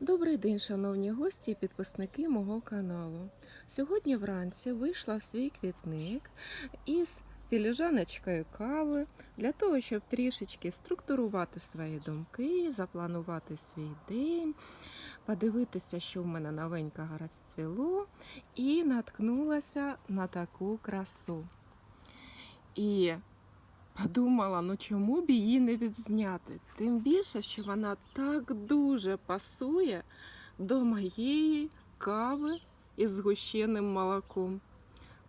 Добрий день, шановні гості і підписники мого каналу. Сьогодні вранці вийшла в свій квітник із філіжаночкою кави для того, щоб трішечки структурувати свої думки, запланувати свій день, подивитися, що в мене новенького розцвіло, і наткнулася на таку красу. І подумала, ну чому б її не відзняти? Тим більше, що вона так дуже пасує до моєї кави із згущеним молоком.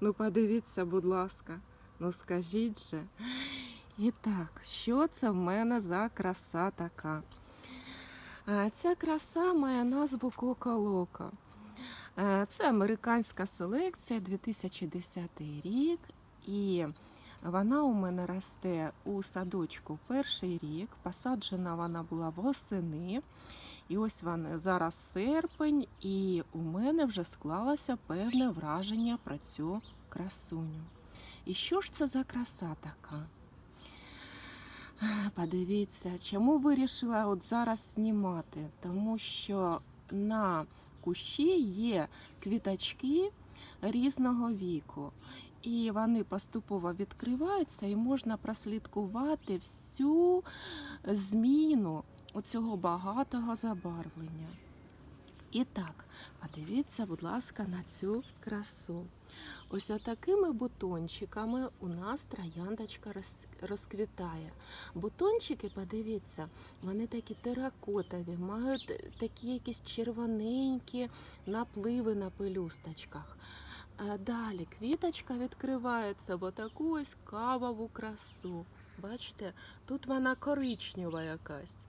Ну, подивіться, будь ласка, ну скажіть же. І так, що це в мене за краса така? Ця краса має назву Кока-Лока. Е, Це американська селекція 2010 рік. І вона у мене росте у садочку перший рік. Посаджена вона була восени. І ось вона зараз серпень, і у мене вже склалося певне враження про цю красуню. І що ж це за краса така? Подивіться, чому вирішила от зараз знімати? Тому що на кущі є квіточки різного віку. І вони поступово відкриваються, і можна прослідкувати всю зміну цього багатого забарвлення. І так, подивіться, будь ласка, на цю красу. Ось такими бутончиками у нас трояндочка розквітає. Бутончики, подивіться, вони такі теракотові, мають такі якісь червоненькі напливи на пелюсточках. Далі квіточка відкривається в таку ось кавову красу. Бачите, тут вона коричнева якась.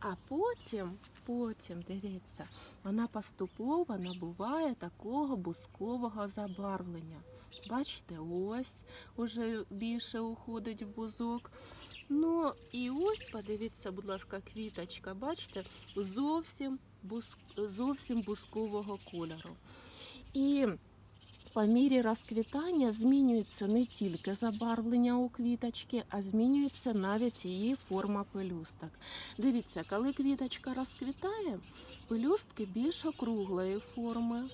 А потім, потім, дивіться, вона поступово набуває такого бускового забарвлення. Бачите, ось уже більше уходить в бузок. Ну і ось, подивіться, будь ласка, квіточка, бачите, зовсім, бус... зовсім бускового кольору. І по мірі розквітання змінюється не тільки забарвлення у квіточки, а змінюється навіть її форма пелюсток. Дивіться, коли квіточка розквітає, пелюстки більш округлої форми.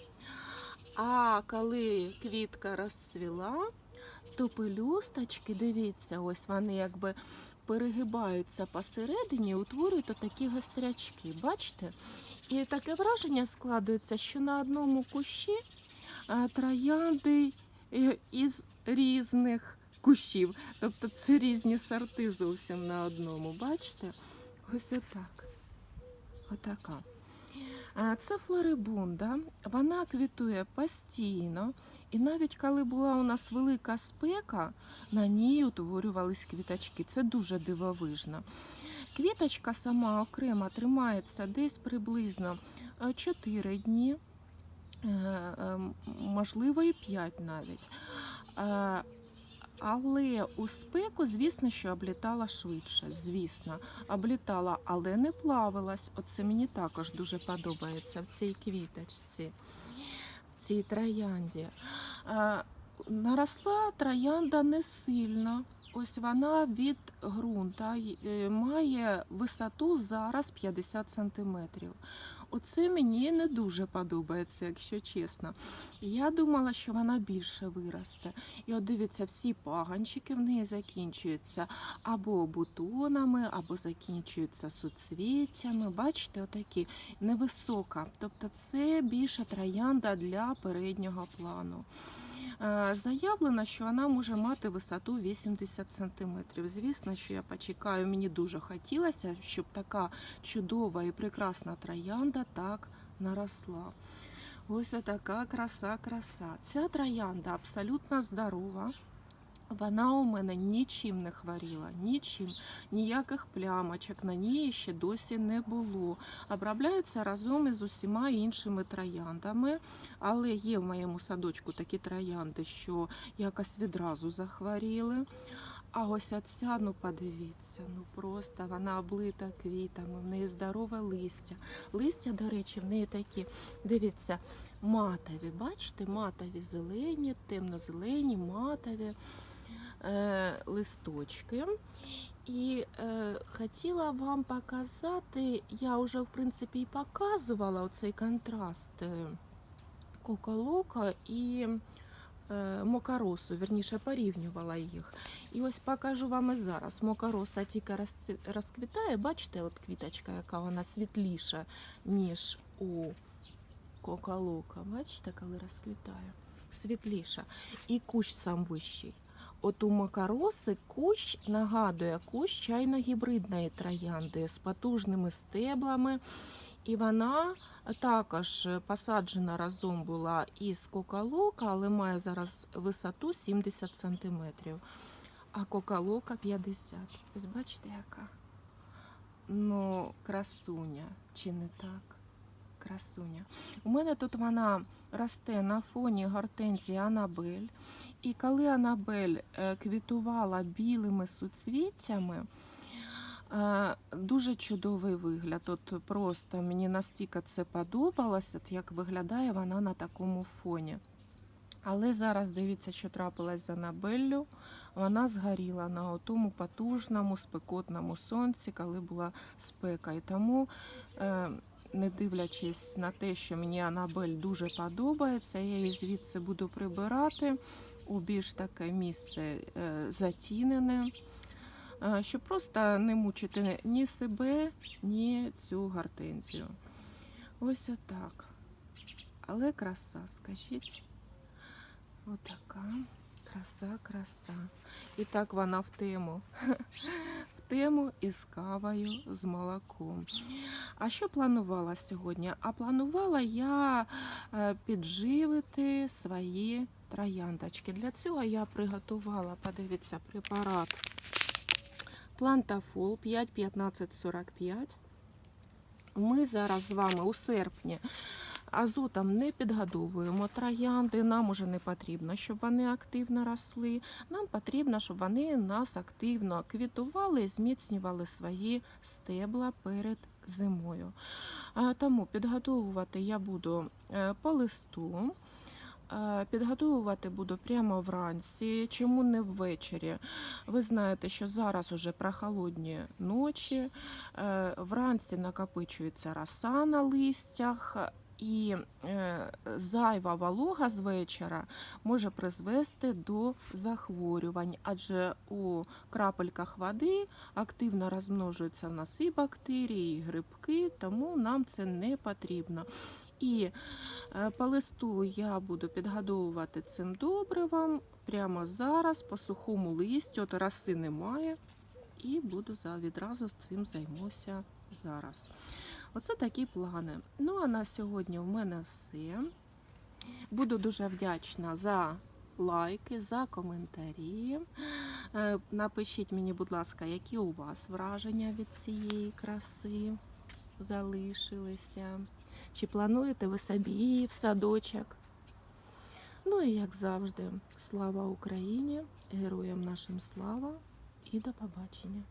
А коли квітка розцвіла, то пелюсточки, дивіться, ось вони якби перегибаються посередині утворюють такі гострячки. Бачите? І таке враження складується, що на одному кущі троянди е, із різних кущів. Тобто це різні сорти зовсім на одному. Бачите? Ось отак. Отака. Е, Це флорибунда. Вона квітує постійно. І навіть коли була у нас велика спека, на ній утворювались квіточки. Це дуже дивовижно. Квіточка сама окремо тримається десь приблизно 4 дні, е, е, можливо, і 5 навіть. Е, Але у спеку, звісно, що облітала швидше. Звісно, облітала, але не плавилась. Оце мені також дуже подобається в цій квіточці, в цій троянді. Е, Наросла троянда не сильно. Ось вона від ґрунта е, має висоту зараз 50 сантиметрів. Оце мені не дуже подобається, якщо чесно. Я думала, що вона більше виросте. І от дивіться, всі паганчики в неї закінчуються або бутонами, або закінчуються суцвіттями. Бачите, отакі невисока. Тобто це більше троянда для переднього плану. Е, Заявлено, що вона може мати висоту 80 см. Звісно, що я почекаю, мені дуже хотілося, щоб така чудова і прекрасна троянда так наросла. Ось така краса, краса. Ця троянда абсолютно здорова. Вона у мене нічим не хворіла, нічим, ніяких плямочок на ній ще досі не було. Обробляється разом із усіма іншими трояндами, але є в моєму садочку такі троянди, що якось відразу захворіли. А ось оця, ну подивіться, ну просто вона облита квітами, в неї здорове листя. Листя, до речі, в неї такі, дивіться, матові. Бачите, матові зелені, темно-зелені, матові листочки. І е, хотіла вам показати, я вже в принципі і показувала оцей контраст коколока і е, мокаросу, вірніше порівнювала їх. І ось покажу вам і зараз. Мокароса тільки розквітає, бачите, от квіточка, яка вона світліша, ніж у коколока. Бачите, коли розквітає? Світліша. І кущ сам вищий. От у макароси кущ нагадує кущ чайно-гібридної троянди з потужними стеблами. І вона також посаджена разом була із кокалока, але має зараз висоту 70 см, а кокалока 50 Ось бачите, яка? Ну, красуня, чи не так? Красуня. У мене тут вона росте на фоні гортензії Анабель. І коли Анабель е, квітувала білими суцвіттями, е, дуже чудовий вигляд. От просто мені настільки це подобалось, от як виглядає вона на такому фоні. Але зараз дивіться, що трапилось з Анабеллю. Вона згоріла на тому потужному спекотному сонці, коли була спека. І тому, е, не дивлячись на те, що мені Анабель дуже подобається, я її звідси буду прибирати у більш таке місце е, затінене, е, щоб просто не мучити ні себе, ні цю гортензію. Ось отак. Але краса, скажіть. Отака. Краса, краса. І так вона в тему. Тему із кавою з молоком. А що планувала сьогодні? А планувала я е, підживити свої трояндочки. Для цього я приготувала, подивіться, препарат Плантафол 5-15-45. Ми зараз з вами у серпні азотом не підгодовуємо троянди. Нам уже не потрібно, щоб вони активно росли. Нам потрібно, щоб вони нас активно квітували і зміцнювали свої стебла перед зимою. Тому підготовувати я буду е, по листу. Е, Підготовувати буду прямо вранці. Чому не ввечері? Ви знаєте, що зараз уже прохолодні ночі. Е, Вранці накопичується роса на листях, і е, зайва волога з вечора може призвести до захворювань, адже у крапельках води активно розмножуються в нас і бактерії, і грибки, тому нам це не потрібно. І е, по листу я буду підгодовувати цим добривом прямо зараз по сухому листю, от роси немає, і буду відразу з цим займуся зараз. Оце такі плани. Ну а на сьогодні в мене все. Буду дуже вдячна за лайки, за коментарі. Е, Напишіть мені, будь ласка, які у вас враження від цієї краси залишилися. Чи плануєте ви собі в садочок? Ну і як завжди, слава Україні, героям нашим слава і до побачення.